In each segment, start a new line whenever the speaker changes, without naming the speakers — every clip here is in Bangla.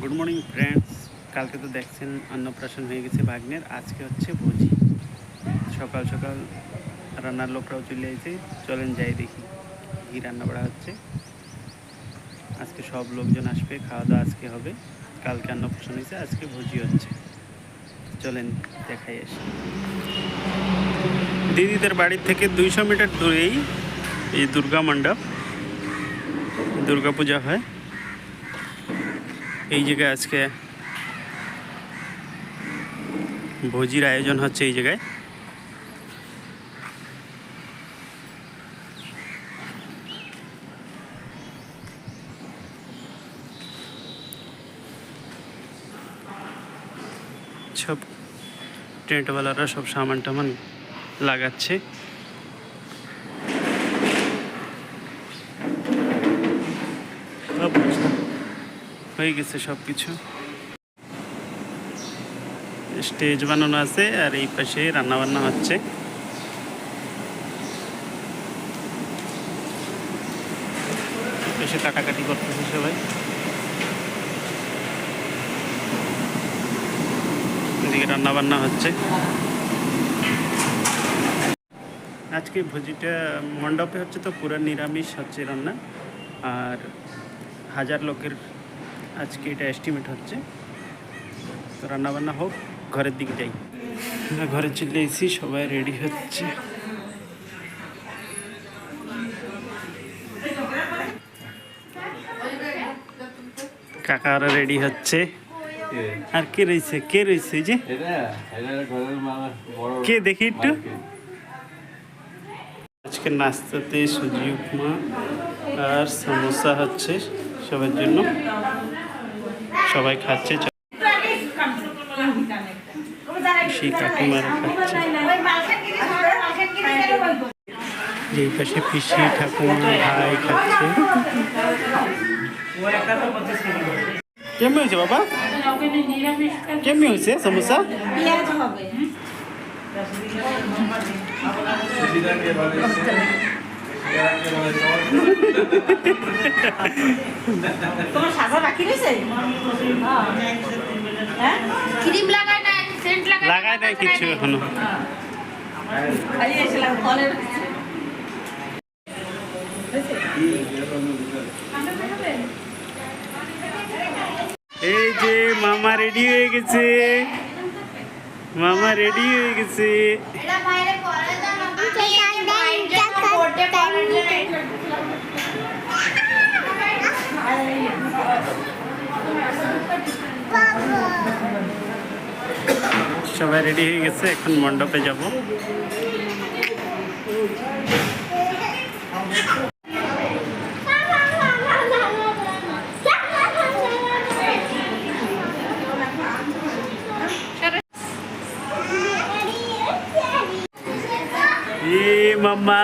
গুড মর্নিং ফ্রেন্ডস কালকে তো দেখছেন অন্নপ্রাশন হয়ে গেছে ভাগ্নের। আজকে হচ্ছে ভোজি। সকাল সকাল রান্নার লোকরাও চলে এসেছে চলেন যাই দেখি কী রান্না বাড়া হচ্ছে। আজকে সব লোকজন আসবে, খাওয়া দাওয়া আজকে হবে। কালকে অন্নপ্রাশন হয়েছে, আজকে ভোজি হচ্ছে। চলেন দেখাই আসি। দিদিদের বাড়ির থেকে দুইশো মিটার দূরেই এই দুর্গা মণ্ডপ। দুর্গা পূজা হয়। এই জায়গায় আজকে ভোজির আয়োজন হচ্ছে এই জায়গায়। সব টেন্টওয়ালারা সব সামান টামান লাগাচ্ছে সব হয়ে গেছে সব কিছু স্টেজ বানানো আছে আর এই পাশে রান্না বান্না হচ্ছে কাটাকাটি করতেছে সবাই। এদিকে রান্না বান্না হচ্ছে। আজকে ভোজিটা মণ্ডপে হচ্ছে তো পুরো নিরামিষ হচ্ছে রান্না। আর হাজার লোকের আজকে এটা এস্টিমেট হচ্ছে। তো রান্না বান্না হোক ঘরের দিকে যাই। ঘরে চলে এসেছি সবাই রেডি হচ্ছে। কাকারা রেডি হচ্ছে। আর কে রয়েছে? কে রয়েছে যে? কে দেখি একটু। আজকে নাস্তাতে সুজি উপমা আর সমোসা হচ্ছে সবার জন্য। সবাই খাচ্ছে সেই খাচ্ছে। যে পাশে পিসি, ঠাকুমা, ভাই খাচ্ছে। কেমন হয়েছে বাবা? কেমন হয়েছে সমোসা
সুবিধাকে
তোমার সাদা রয়েছে? হ্যাঁ।
ক্রিম লাগায় না সেন্ট লাগায়
লাগায় নাই কিছু
এখনও। এসেছিলাম কলের
এই যে মামা রেডি হয়ে গেছে। মামা রেডি হয়ে গেছে।
এটা বাইরে পরে দাও না বাইরে কোটে পরে
সবাই রেডি হয়ে গেছে এখন মণ্ডপে যাব এ মামা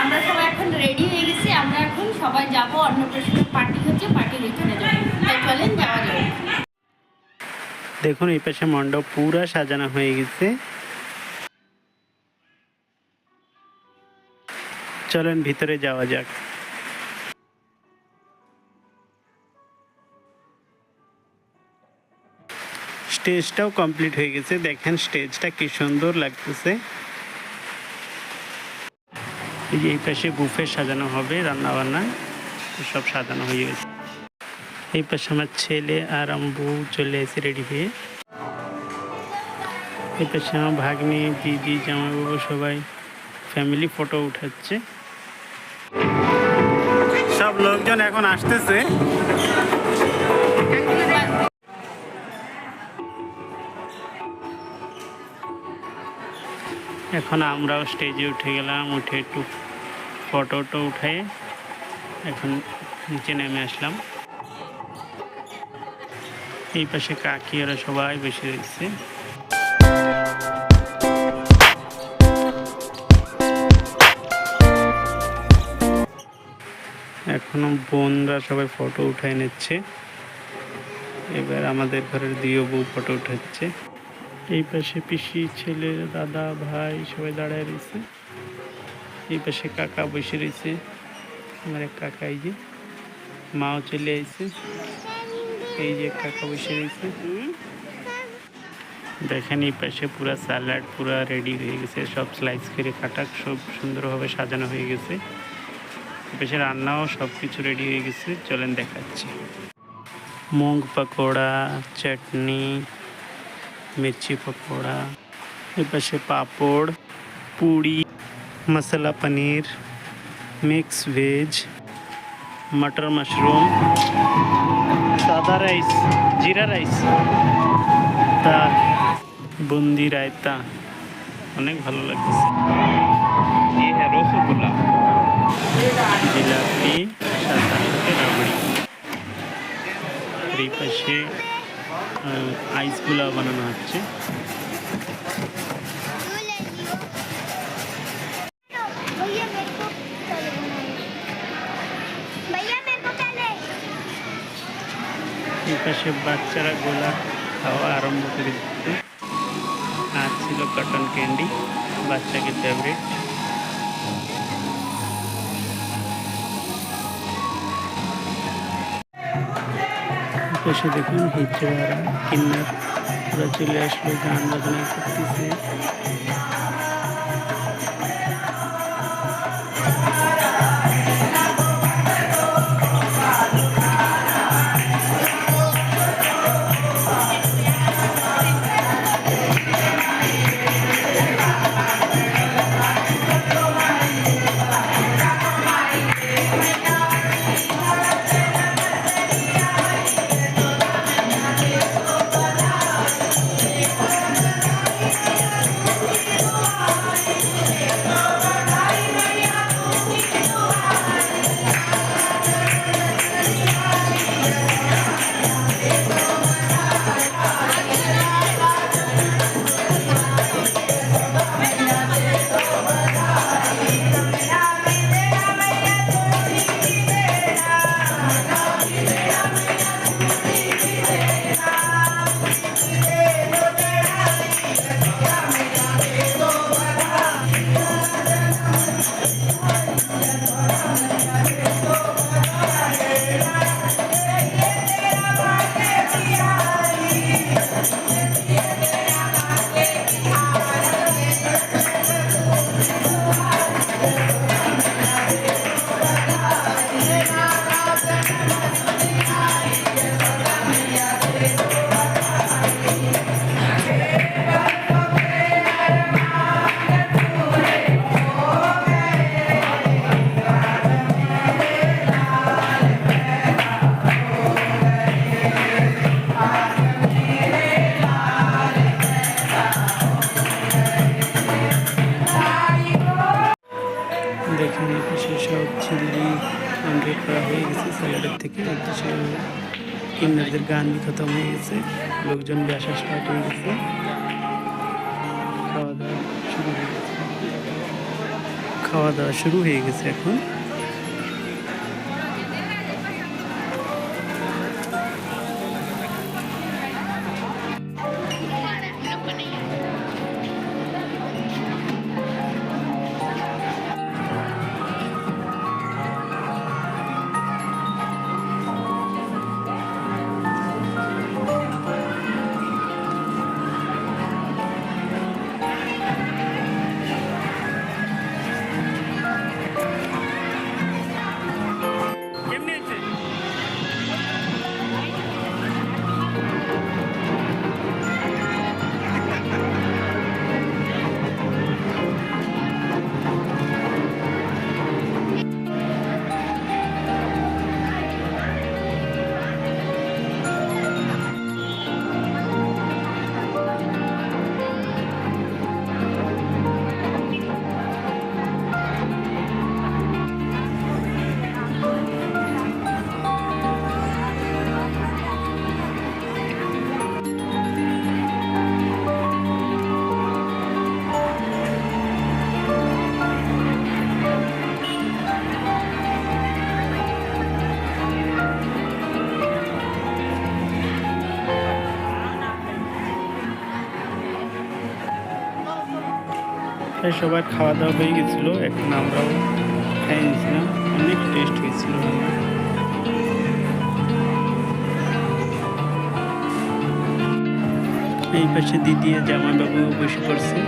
আমরা সবাই এখন রেডি হয়ে গেছি আমরা এখন সবাই যাব অন্নপ্রাশনের পার্টি হচ্ছে পার্টির এখানে যাব। চলেন যাওয়া যাবে
দেখুন এই পাশে মণ্ডপ পুরা সাজানো হয়ে গেছে। চলেন ভিতরে যাওয়া যাক। স্টেজটাও কমপ্লিট হয়ে গেছে। দেখেন স্টেজটা কি সুন্দর লাগতেছে। এই যে এই পাশে বুফে সাজানো হবে রান্না বান্না সব সাজানো হয়ে গেছে। এই পাশে আমার ছেলে আর আমার চলে এসে রেডি হয়ে। এই পাশে আমার ভাগ্নি, দিদি, জামাইবাবু সবাই ফ্যামিলি ফটো উঠাচ্ছে। সব লোকজন এখন আসতেছে। এখন আমরাও স্টেজে উঠে গেলাম, উঠে একটু ফটো টটো উঠে এখন নিচে নেমে আসলাম। এই পাশে কাকি ওরা সবাই বসে রয়েছে। এখনও বোনরা সবাই ফটো উঠাই নিচ্ছে। এবার আমাদের ঘরের দিও বউ ফটো উঠাচ্ছে। এই পাশে পিসি, ছেলে, দাদা, ভাই সবাই দাঁড়ায় রয়েছে। এই পাশে কাকা বসে রয়েছে। আমার এক কাকা এই যে, মাও চলে আইছে। এই যে কাকা বসে রয়েছে। দেখেন এই পাশে পুরো স্যালাড পুরো রেডি হয়ে গেছে। সব স্লাইস করে কাটা সব সুন্দরভাবে সাজানো হয়ে গেছে। পাশে রান্নাও সব কিছু রেডি হয়ে গেছে। চলেন দেখাচ্ছি। মুগ পকোড়া, চাটনি মির্চি পকোড়া এই পাশে papad puri masala paneer mix veg matar mushroom সাদা রাইস জিরা রাইস তা বুন্দি রায়তা অনেক ভালো লাগছে এই হ্যাঁ রসগোল্লা জিলাপি সাদা সাথে রাবড়ি আর এই পাশে আইসগুলো বানানো হচ্ছে। সে বাচ্চারা গোলা খাওয়া আরম্ভ করে দিচ্ছে। আর ছিল কটন ক্যান্ডি বাচ্চাকে ফেভারিট পাশে দেখুন হিজড়ারা কিন্নার ওরা চলে আসলো গান বাজনা করতেছে। থেকে এই গান খতম হয়ে গেছে। লোকজন আসা স্টার্ট হয়ে গেছে। খাওয়া দাওয়া শুরু হয়ে গেছে। খাওয়া দাওয়া শুরু হয়ে গেছে এখন। বাসায় সবাই খাওয়া দাওয়া হয়ে গেছিল, এখন আমরাও খাই নিয়েছিলাম। অনেক টেস্ট হয়েছিল এই পাশে দিদি জামাইবাবু বসে পড়ছে।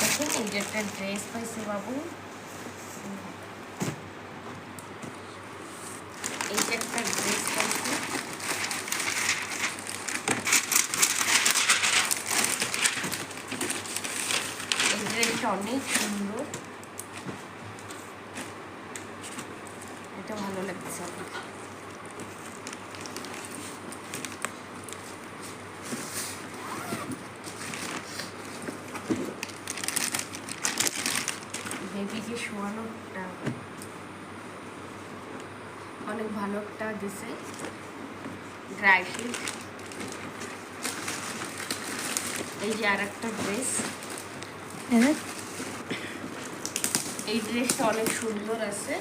দেখুন এই যে একটা ড্রেস পাইছে বাবু। এই যে একটা ড্রেস পাইছে। এই ড্রেসটা অনেক সুন্দর। এটা ভালো লাগছে আমার বেবিকে শোয়ানোটা অনেক ভালো একটা দিছে ড্রাই ফ্রুট এই যে আর একটা ড্রেস এই ড্রেসটা অনেক সুন্দর আছে।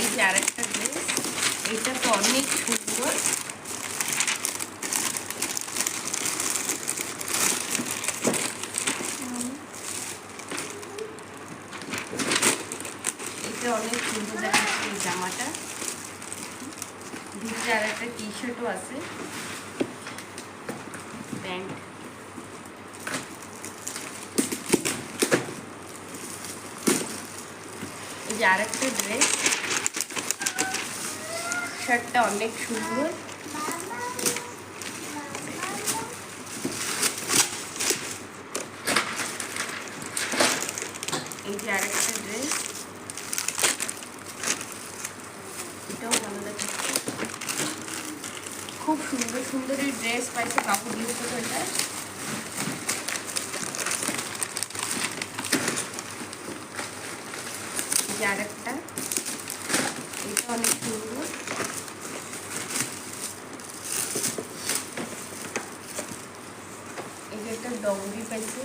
এই যে আর একটা ড্রেস এইটা তো অনেক সুন্দর। এটা অনেক সুন্দর দেখাচ্ছে এই জামাটা। একটা আছে। প্যান্ট এই যে ড্রেস শার্টটা অনেক সুন্দর এই যে আরেকটা ড্রেস এটাও ভালো দেখাচ্ছে খুব সুন্দর পাইছে কাপড় ইউজ করে এটা যে এটা অনেক সুন্দর এই যে একটা ডঙ্গি পাইছে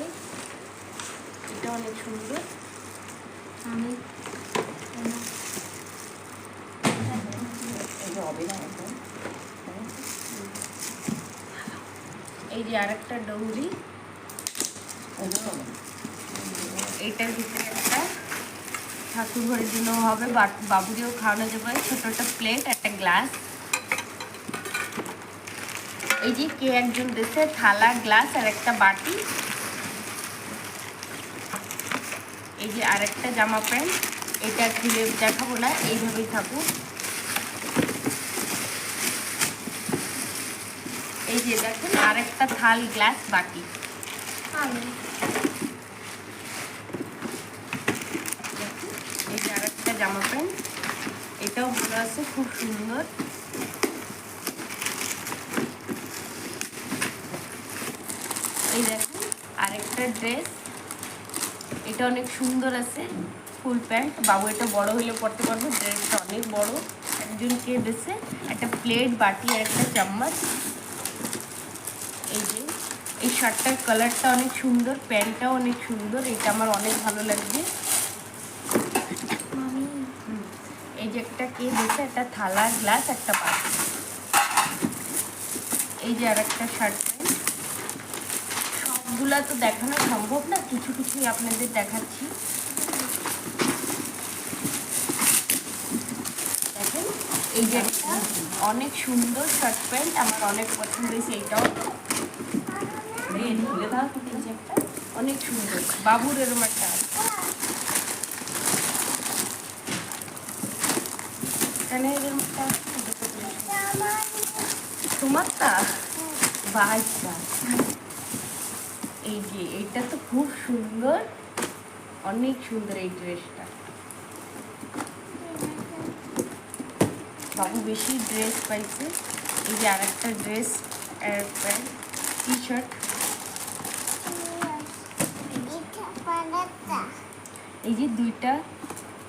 এটা অনেক সুন্দর। আমি এই যে আরেকটা ডঙ্গি এইটার ভিতরে একটা ঠাকুর ঘরের জন্য হবে, বা- বাবুকেও খাওয়ানো যাবে ছোট একটা প্লেট একটা গ্লাস এই যে কে একজন দিচ্ছে থালা গ্লাস আর একটা বাটি। এই যে আরেকটা জামা প্যান্ট, এটা খুলে দেখাবো না, এইভাবেই থাকুক। যে দেখুন আরেকটা থাল গ্লাস বাকি। এই যে আরেকটা জামা প্যান্ট এটাও ভালো আছে খুব সুন্দর। এই দেখুন আরেকটা ড্রেস এটা অনেক সুন্দর আছে ফুল প্যান্ট। বাবু এটা বড় হলে পড়তে পারব ড্রেসটা অনেক বড়। একজনকে দেশে একটা প্লেট বাটি একটা চামচ। শার্টটার কালারটা অনেক সুন্দর প্যান্টটাও অনেক সুন্দর এটা আমার অনেক ভালো লাগছে। এই যে একটা কে দিয়েছে একটা থালা গ্লাস একটা বাটি এই যে আর একটা শার্ট প্যান্ট। সবগুলা তো দেখানো সম্ভব না কিছু কিছুই আপনাদের দেখাচ্ছি। দেখেন এই যে একটা অনেক সুন্দর শার্ট প্যান্ট আমার অনেক পছন্দ হয়েছে এইটাও অনেক সুন্দর বাবুর এরম একটা এখানে। তোমারটা এই যে এইটা তো খুব সুন্দর অনেক সুন্দর এই ড্রেসটা বাবু বেশি ড্রেস পাইছে এই যে আর একটা ড্রেস প্যান্ট টি শার্ট এই যে দুইটা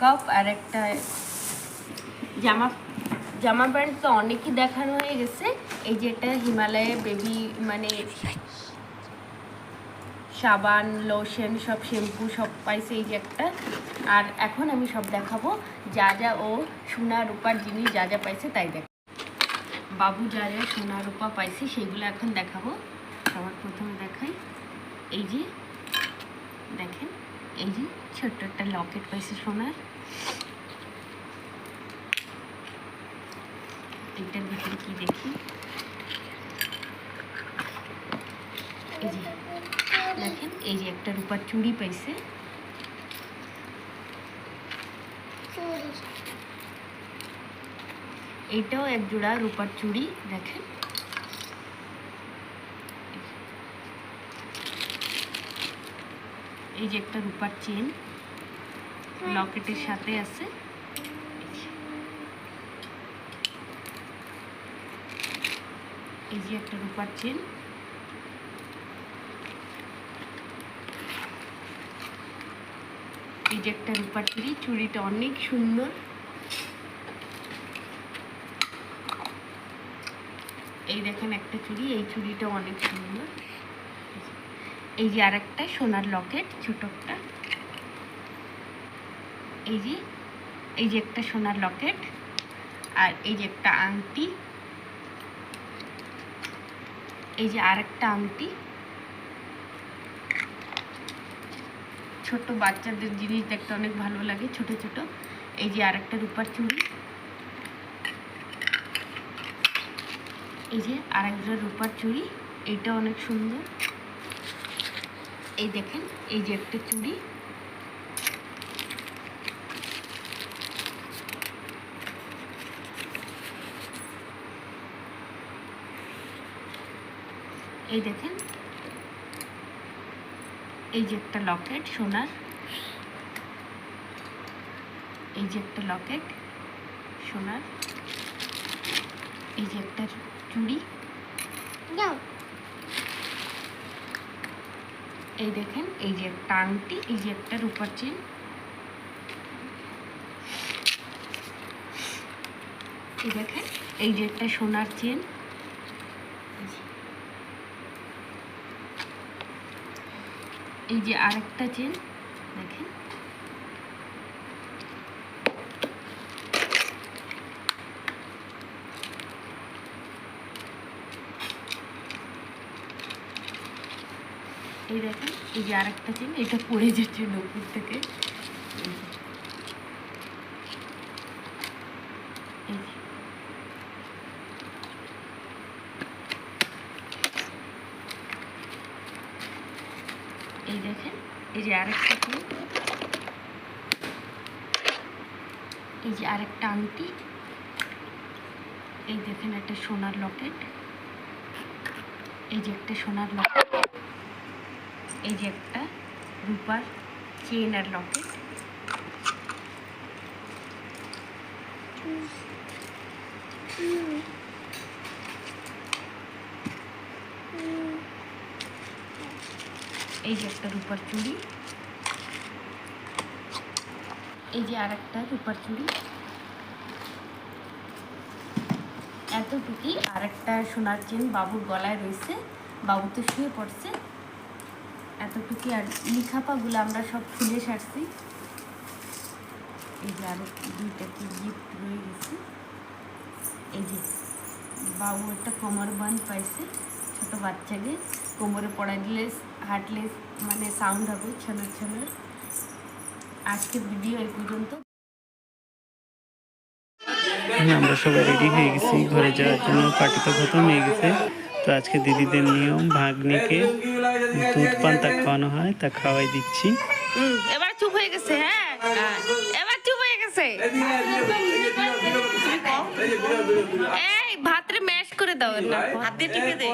কাপ আর একটা জামা জামা প্যান্ট তো অনেকই দেখানো হয়ে গেছে। এই যে এটা হিমালয়ে বেবি মানে সাবান লোশন সব শ্যাম্পু সব পাইছে এই যে একটা। আর এখন আমি সব দেখাবো, যা যা ও সোনা, রূপার জিনিস যা যা পাইছে তাই দেখ। বাবু যা যা সোনা, রূপা পাইছে, সেইগুলো এখন দেখাবো। সবার প্রথমে দেখাই। এই যে দেখেন এই যে ছোট্ট একটা লকেট পাইছে সোনার। এটার ভিতরে কি দেখি? এই যে দেখেন এই যে একটা রূপার চুড়ি পাইছে। এইটাও এক জোড়া রূপার চুড়ি দেখেন। এই যে একটা রূপার চেন লকেটের সাথে আছে। এই যে একটা রূপার চেন এই যে একটা রূপার চুড়ি চুড়িটা অনেক সুন্দর। এই দেখেন একটা চুড়ি, এই চুড়িটা অনেক সুন্দর। এই যে আর একটা সোনার লকেট ছোট একটা এই যে এই যে একটা সোনার লকেট আর এই যে একটা আংটি। এই যে আর একটা আংটি। ছোট বাচ্চাদের জিনিস দেখতে অনেক ভালো লাগে, ছোট ছোট। এই যে আর একটা রূপার চুড়ি। এই যে আর একটা রূপার চুড়ি, এইটা অনেক সুন্দর। এই দেখেন, এই যে একটা চুড়ি। এই দেখেন, এই যে একটা লকেট সোনার। এই যে একটা লকেট সোনার। এই যে একটা চুড়ি। এই দেখেন, এই যে একটা আংটি এই যে একটা রূপার চেন এই দেখেন, এই যে একটা সোনার চেন এই যে আরেকটা চেন দেখেন এই দেখেন এই যে আরেকটা চেন এটা পড়ে যাচ্ছে নপুর থেকে। এই দেখেন, এই যে আরেকটা চেন এই যে আরেকটা আংটি। এই দেখেন একটা সোনার লকেট। এই যে একটা সোনার লকেট। এই যে একটা রূপার চেন আর লকেট এই যে একটা রূপার চুড়ি। এই যে আর একটা রূপার চুড়ি। এতটুকুই। আর একটা সোনার চেন বাবুর গলায় রয়েছে। বাবু তো শুয়ে পড়ছে। এতটুকু আর লিখাপাগুলো আমরা সব খুলে সারছি। এই যে আরও দুইটা কি গিফট রয়ে গেছে। এই যে বাবু একটা কোমর বান পাইছে ছোট বাচ্চাকে। কোমরে পড়াই দিলে হাঁটলে মানে সাউন্ড হবে ছনর ছনর আজকের ভিডিও এই পর্যন্ত।
হ্যাঁ, আমরা সবাই রেডি হয়ে গেছি। ঘরে যাওয়ার জন্য পার্টি তো খতম হয়ে গেছে। তো আজকে দিদিদের নিয়ম ভাগ্নিকে দুধ পান তা খাওয়ানো হয় তা খাওয়াই দিচ্ছি।
এবার চুপ হয়ে গেছে হ্যাঁ? এবার চুপ হয়ে গেছে। এই ভাতরে ম্যাশ করে দাও না ভাত দিয়ে টিপে দে।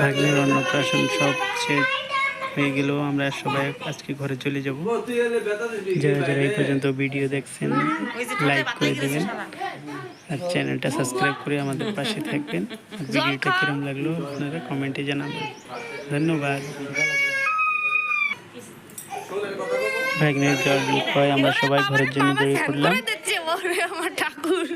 ভাগ্নের অন্নপ্রাশন সব শেষ হয়ে গেল আমরা সবাই আজকে ঘরে চলে যাব। যারা যারা এই পর্যন্ত ভিডিও দেখছেন লাইক করে দেবেন আর চ্যানেলটা সাবস্ক্রাইব করে আমাদের পাশে থাকবেন। ভিডিওটা কিরম লাগল আপনারা কমেন্টে জানাবেন। ধন্যবাদ। ভাগ্নের জল হয় আমরা সবাই ঘরের জন্য বেরিয়ে
দিচ্ছে আমার ঠাকুর।